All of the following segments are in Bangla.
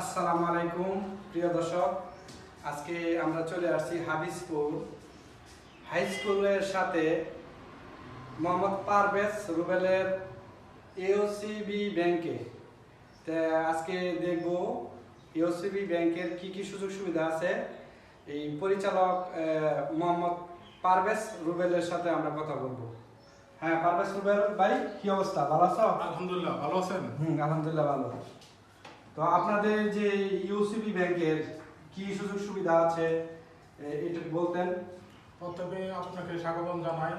আসসালামু আলাইকুম প্রিয় দর্শক। আজকে আমরা চলে আসছি হাবিজপুর। হাই স্কুলের সাথে মোহাম্মদ পারভেজ রুবেলের এওসিবি ব্যাংকে। তা আজকে দেখব এওসিবি ব্যাংকের কি কি সুযোগ সুবিধা আছে। এই পরিচালক মোহাম্মদ পারভেজ রুবেলের সাথে আমরা কথা বলব। হ্যাঁ পারভেজ রুবেল ভাই কি অবস্থা? ভালো আছো? আলহামদুলিল্লাহ ভালো আছেন? হুম আলহামদুলিল্লাহ ভালো। তো আপনাদের যে ইউসিবি ব্যাংকের কি সুযোগ সুবিধা আছে এটা বলতেন। প্রথমে আপনাকে স্বাগতম জানাই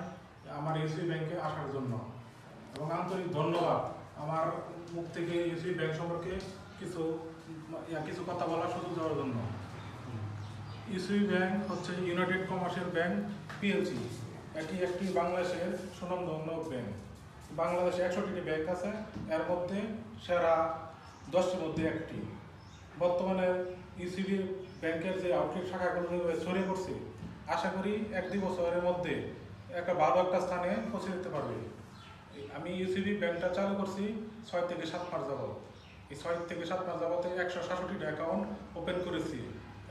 আমার ইউসি ব্যাংকে আসার জন্য। এবং আন্তরিক ধন্যবাদ আমার মুখ থেকে ইউসিবি ব্যাংক সম্পর্কে কিছু কিছু কথা বলার সুযোগ দেওয়ার জন্য। ইউসি ব্যাংক হচ্ছে ইউনাইটেড কমার্শিয়াল ব্যাংক পিএলসি এটি একটি বাংলাদেশের সুনামধন্য ব্যাংক বাংলাদেশে একষট্টিটি ব্যাংক আছে, এর মধ্যে সেরা দশটির মধ্যে একটি। বর্তমানে ইসিবি ব্যাংকের যে আউটলেট শাখাগুলো ছড়িয়ে পড়ছে, আশা করি এক দুই বছরের মধ্যে একটা ভালো একটা স্থানে পৌঁছে দিতে পারবে। আমি ইউসিবি ব্যাংকটা চালু করছি ছয় থেকে সাত মাস যাবত এই ছয় থেকে সাত মাস যাবতে একশো সাতষট্টিটা অ্যাকাউন্ট ওপেন করেছি।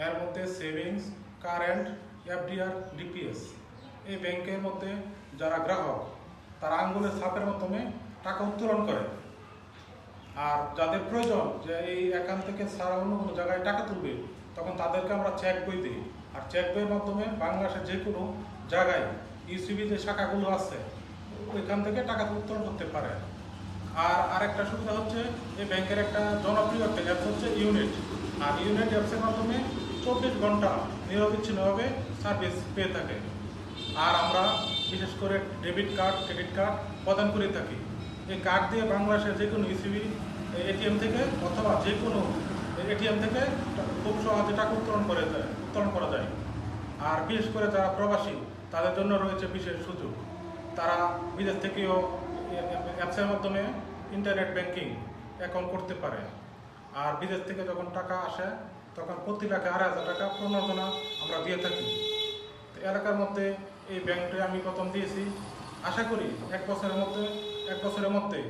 এর মধ্যে সেভিংস কারেন্ট এফডিআর ডিপিএস এই ব্যাংকের মধ্যে যারা গ্রাহক, তারা আঙ্গুলের ছাপের মাধ্যমে টাকা উত্তোলন করে। আর যাদের প্রয়োজন যে এই অ্যাকাউন্ট থেকে সারা অন্য কোনো জায়গায় টাকা তুলবে, তখন তাদেরকে আমরা চেক বই দিই। আর চেক বইয়ের মাধ্যমে বাংলাদেশের যে কোনো জায়গায় ইউসিবি যে শাখাগুলো আছে, ওইখান থেকে টাকা উত্তোলন করতে পারে। আর আরেকটা সুবিধা হচ্ছে, এই ব্যাংকের একটা জনপ্রিয় একটা অ্যাপ হচ্ছে ইউনিট আর ইউনিট অ্যাপসের মাধ্যমে চব্বিশ ঘণ্টা নিরবিচ্ছিন্নভাবে সার্ভিস পেয়ে থাকে। আর আমরা বিশেষ করে ডেবিট কার্ড ক্রেডিট কার্ড প্রদান করে থাকি। এই কার্ড দিয়ে বাংলাদেশের যে কোনো ইসিবি এটিএম থেকে অথবা যে কোনো এটিএম থেকে খুব সহজে টাকা উত্তোলন করে যায় উত্তোলন করা যায়। আর বিশেষ করে যারা প্রবাসী, তাদের জন্য রয়েছে বিশেষ সুযোগ। তারা বিদেশ থেকেও অ্যাপসের মাধ্যমে ইন্টারনেট ব্যাংকিং অ্যাকাউন্ট করতে পারে। আর বিদেশ থেকে যখন টাকা আসে, তখন প্রতি লাখে আড়াই হাজার টাকা প্রণোদনা আমরা দিয়ে থাকি। এলাকার মধ্যে এই ব্যাংকটা আমি প্রথম দিয়েছি। আশা করি এক বছরের মধ্যে এক বছরের মধ্যে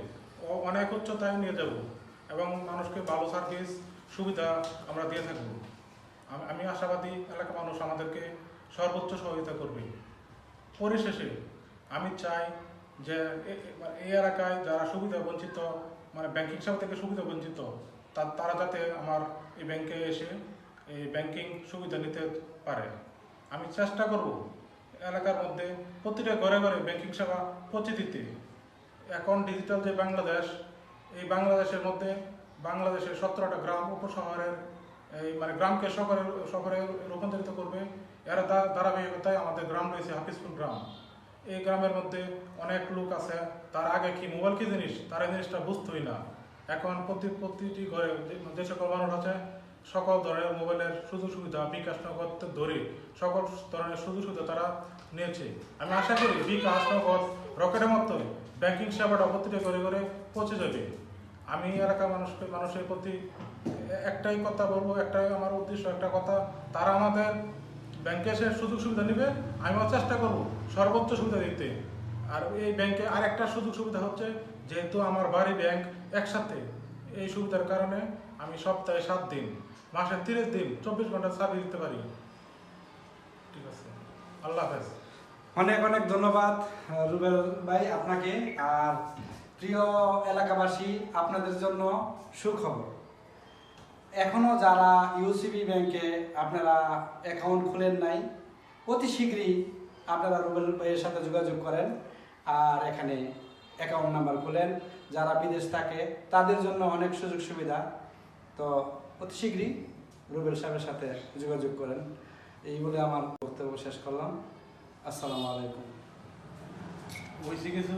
অনেক উচ্চতায় নিয়ে যাব এবং মানুষকে ভালো সার্ভিস সুবিধা আমরা দিয়ে থাকব। আমি আশাবাদী এলাকার মানুষ আমাদেরকে সর্বোচ্চ সহযোগিতা করবে। পরিশেষে আমি চাই যে মানে এই এলাকায় যারা সুবিধা বঞ্চিত মানে ব্যাংকিং সেবা থেকে সুবিধা বঞ্চিত তারা যাতে আমার এই ব্যাংকে এসে এই ব্যাংকিং সুবিধা নিতে পারে। আমি চেষ্টা করব এলাকার মধ্যে প্রতিটা ঘরে ঘরে ব্যাংকিং সেবা পৌঁছে দিতে। এখন ডিজিটাল যে বাংলাদেশ, এই বাংলাদেশের মধ্যে বাংলাদেশের সতেরোটা গ্রাম উপশহরের, এই মানে গ্রামকে শহরে শহরে রূপান্তরিত করবে। এরা ধারাবাহিকতায় আমাদের গ্রাম রয়েছে হাফিজপুর গ্রাম। এই গ্রামের মধ্যে অনেক লোক আছে, তার আগে কি মোবাইল কি জিনিস? তারা জিনিসটা বুঝতোই না। এখন প্রতি, প্রতিটি ঘরে যে সকল মানুষ আছে সকল ধরনের মোবাইলের সুযোগ সুবিধা বিকাশ নগদ ধরে সকল ধরনের সুযোগ সুবিধা তারা নিয়েছে। আমি আশা করি বিকাশ নগদ রকেটের মতোই ব্যাংকিং সেবাটা প্রতিটা করে করে পৌঁছে যাবে। আমি এলাকার মানুষকে মানুষের প্রতি একটাই কথা বলব, একটাই আমার উদ্দেশ্য, একটা কথা। তারা আমাদের ব্যাংকে এসে সুযোগ সুবিধা নেবে, আমিও চেষ্টা করব সর্বোচ্চ সুবিধা দিতে। আর এই ব্যাংকে আরেকটা সুযোগ সুবিধা হচ্ছে, যেহেতু আমার বাড়ি ব্যাংক একসাথে। এই সুবিধার কারণে আমি সপ্তাহে সাত দিন মাসে তিরিশ দিন, চব্বিশ ঘণ্টা সার্ভিস দিতে পারি। ঠিক আছে। আল্লাহ হাফেজ। অনেক অনেক ধন্যবাদ রুবেল ভাই আপনাকে। আর প্রিয় এলাকাবাসী, আপনাদের জন্য সুখবর। এখনও যারা ইউসিবি ব্যাংকে আপনারা অ্যাকাউন্ট খুলেন নাই, অতি শীঘ্রই আপনারা রুবেল ভাইয়ের সাথে যোগাযোগ করেন। আর এখানে অ্যাকাউন্ট নাম্বার খুলেন। যারা বিদেশ থাকে, তাদের জন্য অনেক সুযোগ সুবিধা তো অতি শীঘ্রই রুবেল সাহেবের সাথে যোগাযোগ করেন। এই বলে আমার বক্তব্য শেষ করলাম। আসসালামু আলাইকুম। ওই কিছু?